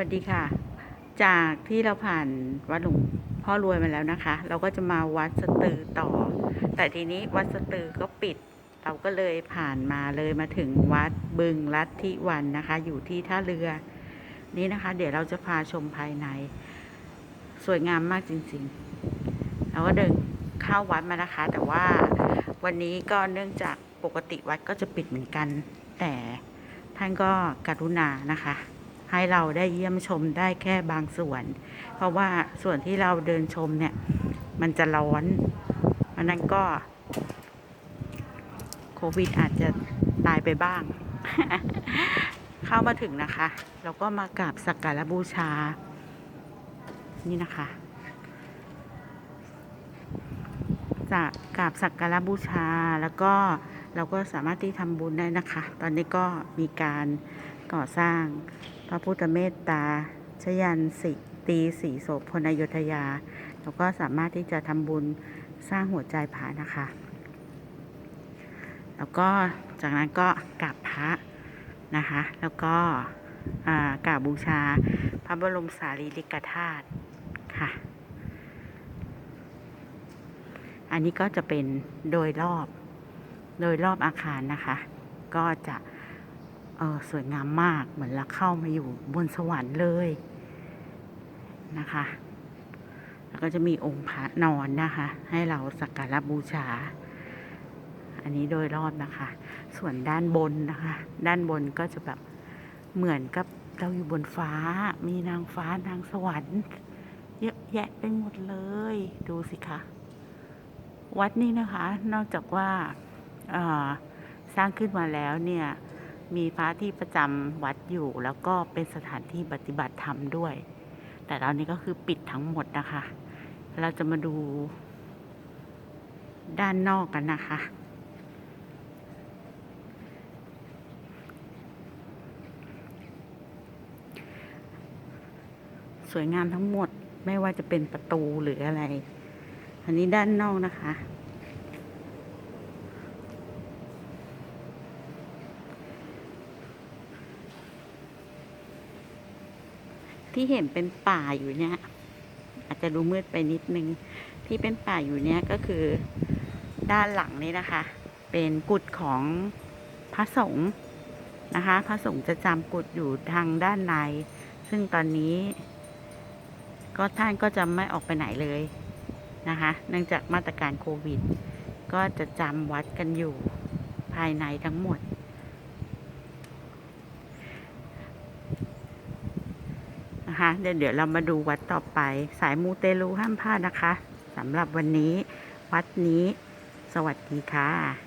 วัสดีค่ะ จากที่เราผ่านวัดหลวงพ่อรวยมาแล้วนะคะ เราก็จะมาวัดสตือต่อ แต่ทีนี้วัดสตือก็ปิด เราก็เลยผ่านมาเลยมาถึงวัดบึงลัทธิวันนะคะ อยู่ที่ท่าเรือ นี้นะคะ เดี๋ยวเราจะพาชมภายใน สวยงามมากจริงๆเราก็เดินเข้าวัดมานะคะ แต่ว่าวันนี้ก็เนื่องจากปกติวัดก็จะปิดเหมือนกัน แต่ท่านก็กรุณานะคะ ให้เราได้เยี่ยมชมได้แค่บางส่วน เพราะว่าส่วนที่เราเดินชมเนี่ย มันจะร้อนอันนั้นก็ โควิดอาจจะตายไปบ้าง เข้ามาถึงนะคะ เราก็มากราบสักการะบูชา นี่นะคะจากกราบสักการะบูชาแล้วก็เราก็สามารถที่ทำบุญได้นะคะ ตอนนี้ก็มีการ ก่อสร้าง พระพุทธเมตตา ชยันสิตีสีโสพลอยุธยาเราก็สามารถที่จะทำบุญสร้างหัวใจผานะคะ แล้วก็จากนั้นก็กราบพระนะคะ แล้วก็อ่ากราบบูชาพระบรมสารีริกธาตุค่ะ อันนี้ก็จะเป็นโดยรอบ โดยรอบอาคารนะคะ ก็จะ เออสวยงามมากเหมือนเราเข้ามาอยู่บนสวรรค์เลยนะคะ แล้วก็จะมีองค์พระนอนนะคะ ให้เราสักการะบูชา อันนี้โดยรอบนะคะ ส่วนด้านบนนะคะ ด้านบนก็จะแบบเหมือนกับเราอยู่บนฟ้า มีนางฟ้านางสวรรค์เยอะแยะไปหมดเลย ดูสิคะ วัดนี้นะคะ นอกจากว่าสร้างขึ้นมาแล้วเนี่ย มีพระที่ประจำวัดอยู่แล้วก็เป็นสถานที่ปฏิบัติธรรมด้วย แต่ตอนนี้ก็คือปิดทั้งหมดนะคะ เราจะมาดูด้านนอกกันนะคะ สวยงามทั้งหมดไม่ว่าจะเป็นประตูหรืออะไร อันนี้ด้านนอกนะคะ ที่เห็นเป็นป่าอยู่เนี่ย อาจจะดูมืดไปนิดนึง ที่เป็นป่าอยู่เนี่ยก็คือด้านหลังนี้นะคะ เป็นกุฏของพระสงฆ์นะคะ พระสงฆ์จะจำกุฏอยู่ทางด้านใน ซึ่งตอนนี้ ก็ท่านก็จะไม่ออกไปไหนเลยนะคะ เนื่องจากมาตรการโควิด ก็จะจำวัดกันอยู่ภายในทั้งหมด นะคะเดี๋ยวเดี๋ยวเรามาดูวัดต่อไป สายมูเตลูห้ามพลาดนะคะสำหรับวันนี้ วัดนี้ สวัสดีค่ะ